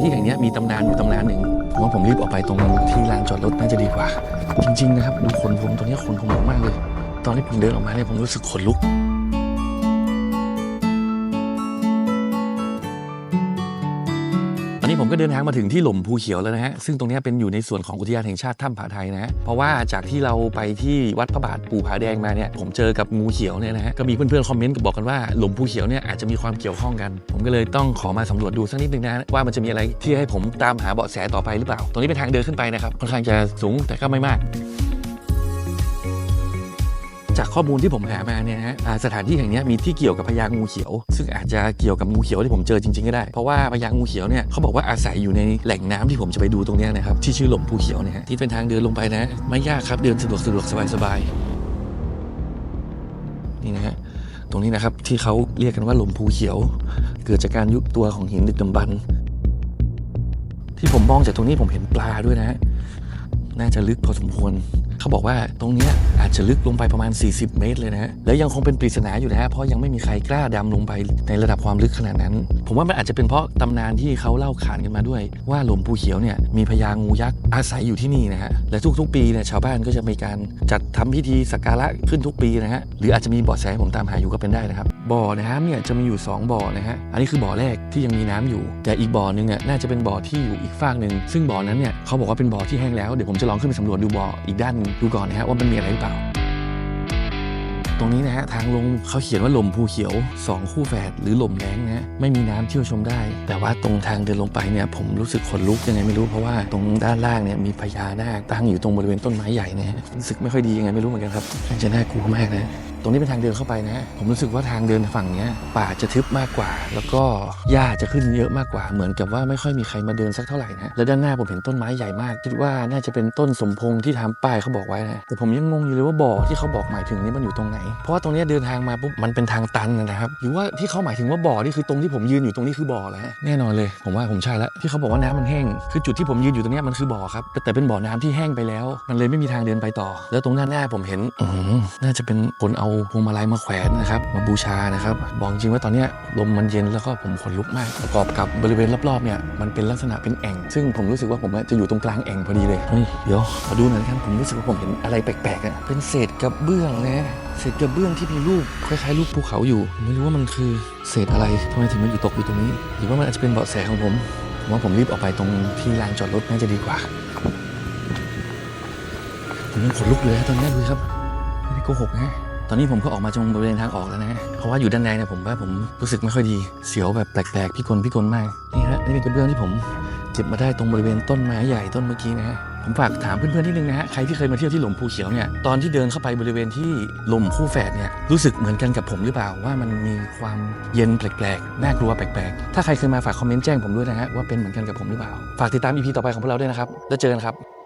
ที่แห่งนี้มีตำนานอยู่ตำนานหนึ่งผมว่าผมรีบออกไปตรงที่ลานจอดรถน่าจะดีกว่า จริง ๆ นะครับ ดูขนผมตรงนี้ยขนผมลุกมากเลย ตอนที่ผมเดินออกมาเนี่ยผมรู้สึกขนลุก ผมก็เดินทางมาถึงที่หล่มภูเขียวแล้วนะฮะ ซึ่งตรงนี้เป็นอยู่ในส่วนของอุทยานแห่งชาติถ้ำผาไทยนะฮะ เพราะว่าจากที่เราไปที่วัดพระบาทปู่ผาแดงมาเนี่ย ผมเจอกับงูเขียวเนี่ยนะฮะ ก็มีเพื่อนๆคอมเมนต์บอกกันว่าหล่มภูเขียวเนี่ยอาจจะมีความเกี่ยวข้องกัน ผมก็เลยต้องขอมาสำรวจดูสักนิดนึงนะว่ามันจะมีอะไรที่ให้ผมตามหาเบาะแสต่อไปหรือเปล่า ตรงนี้เป็นทางเดินขึ้นไปนะครับ ค่อนข้างจะสูงแต่ก็ไม่มาก จากข้อมูลที่ผมหามาเนี่ยฮะสถานที่แห่งนี้มีที่เกี่ยวกับพญางูเขียว ซึ่งอาจจะเกี่ยวกับงูเขียวที่ผมเจอจริงๆก็ได้ เพราะว่าพญางูเขียวเนี่ยเขาบอกว่าอาศัยอยู่ในแหล่งน้ำที่ผมจะไปดูตรงนี้นะครับที่ชื่อหล่มภูเขียวเนี่ยฮะที่เป็นทางเดินลงไปนะ ไม่ยากครับเดินสะดวกสะดวกสบายสบายๆนี่นะฮะตรงนี้นะครับที่เขาเรียกกันว่าหล่มภูเขียว เกิดจากการยุบตัวของหินดึกดำบรรที่ผมมองจากตรงนี้ผมเห็นปลาด้วยนะฮะน่าจะลึกพอสมควร เขาบอกว่าตรงนี้อาจจะลึกลงไปประมาณ 40 เมตรเลยนะฮะแล้วยังคงเป็นปริศนาอยู่นะฮะเพราะยังไม่มีใครกล้าดำลงไปในระดับความลึกขนาดนั้น ผมว่ามันอาจจะเป็นเพราะตำนานที่เขาเล่าขานกันมาด้วย ว่าหลวงปู่เขียวเนี่ยมีพญางูยักษ์อาศัยอยู่ที่นี่นะฮะและทุกๆ ปีเนี่ยชาวบ้านก็จะมีการจัดทำพิธีสักการะขึ้นทุกปีนะฮะหรืออาจจะมีบาะแสผมตามหาอยู่ก็เป็นได้นะครับบ่อน้ำเนี่ยจะมีอยู่ 2 บ่อนะฮะอันนี้คือบ่อแรกที่ยังมีน้ำอยู่ แต่อีกบ่อหนึงเนี่ยน่าจะเป็นบ่อที่อยู่อีกฝากหนึ่งซึ่งบ่อนั้นเนี่ยเขาบอกว่าเป็นบ่อที่แห้งแล้วเดี๋ยวผมจะลองขึ้นไปสำรวจดูบ่ออีกด้านนึงดูก่อนนะฮะว่ามันมีอะไรหรือเปล่า ตรงนี้นะฮะทางลงเขาเขียนว่าลมภูเขียว 2 คู่แฝดหรือลมแรงนะฮะไม่มีน้ำเที่ยวชมได้ แต่ว่าตรงทางเดินลงไปเนี่ยผมรู้สึกขนลุกยังไงไม่รู้เพราะว่าตรงด้านล่างเนี่ยมีพญานาคตั้งอยู่ตรงบริเวณต้นไม้ใหญ่นะฮะรู้สึกไม่ค่อยดียังไงไม่รู้เหมือนกันครับน่าจะน่ากลัวมากนะ ตรงนี้เป็นทางเดินเข้าไปนะ ผมรู้สึกว่าทางเดินฝั่งนี้ป่าจะทึบมากกว่า แล้วก็หญ้าจะขึ้นเยอะมากกว่า เหมือนกับว่าไม่ค่อยมีใครมาเดินสักเท่าไหร่นะ แล้วด้านหน้าผมเห็นต้นไม้ใหญ่มาก คิดว่าน่าจะเป็นต้นสมพงที่ทำป้ายเขาบอกไว้นะ แต่ผมยังงงอยู่เลยว่าบ่อที่เขาบอกหมายถึงนี่มันอยู่ตรงไหน เพราะว่าตรงนี้เดินทางมาปุ๊บมันเป็นทางตันนะครับ หรือว่าที่เขาหมายถึงว่าบ่อนี่คือตรงที่ผมยืนอยู่ตรงนี้คือบ่อแล้วฮะแน่นอนเลย ผมว่าผมใช่แล้วที่เขาบอกว่าน้ำมันแห้งคือจุดที่ผมยืนอยู่ตรงนี้มันคือบ่อครับแต่เป็นบ่อน้ำที่แห้งไปแล้ว มันเลยไม่มีทางเดินไปต่อ แล้วตรงด้านหน้าผมเห็นน่าจะเป็นคนเอาพวงมาลัยมาแขวนนะครับมาบูชานะครับบอกจริงว่าตอนเนี้ยลมมันเย็นแล้วก็ผมขนลุกมากประกอบกับบริเวณรอบๆเนี่ยมันเป็นลักษณะเป็นแอ่ง ซึ่งผมรู้สึกว่าผมจะอยู่ตรงกลางแอ่งพอดีเลยเฮ้ยเดี๋ยวขอดูหน่อยนะครับผมรู้สึกว่าผมเห็นอะไรแปลกๆอะเป็นเศษกระเบื้องนะเศษกระเบื้องที่มีรูปคล้ายๆรูปภูเขาอยู่ผมไม่รู้ว่ามันคือเศษอะไรทำไมถึงมันอยู่ตกอยู่ตรงนี้ หรือว่ามันอาจจะเป็นเบาะแสของผมผมว่าผมรีบออกไปตรงที่ลานจอดรถน่าจะดีกว่าผมยังขนลุกเลยนะตอนนี้ดูครับไม่ได้โกหกนะ ตอนนี้ผมก็ออกมาตรงบริเวณทางออกแล้วนะฮะเพราะว่าอยู่ด้านในเนี่ยผมว่าผมรู้สึกไม่ค่อยดีเสียวแบบแปลกๆพี่กลพี่กลมากนี่ฮะนี่เป็นกระเบื้องที่ผมเก็บมาได้ตรงบริเวณต้นไม้ใหญ่ต้นเมื่อกี้นะฮะผมฝากถามเพื่อนๆนิดนึงนะฮะใครที่เคยมาเที่ยวที่หลวงภูเขียวเนี่ยตอนที่เดินเข้าไปบริเวณที่หลมคู่แฝดเนี่ยรู้สึกเหมือนกันกับผมหรือเปล่าว่ามันมีความเย็นแปลกๆน่ากลัวแปลกๆถ้าใครเคยมาฝากคอมเมนต์แจ้งผมด้วยนะฮะว่าเป็นเหมือนกันกับผมหรือเปล่าฝากติดตามอีพีต่อไปของพวกเราด้วยนะครับแล้วเจอกันครับ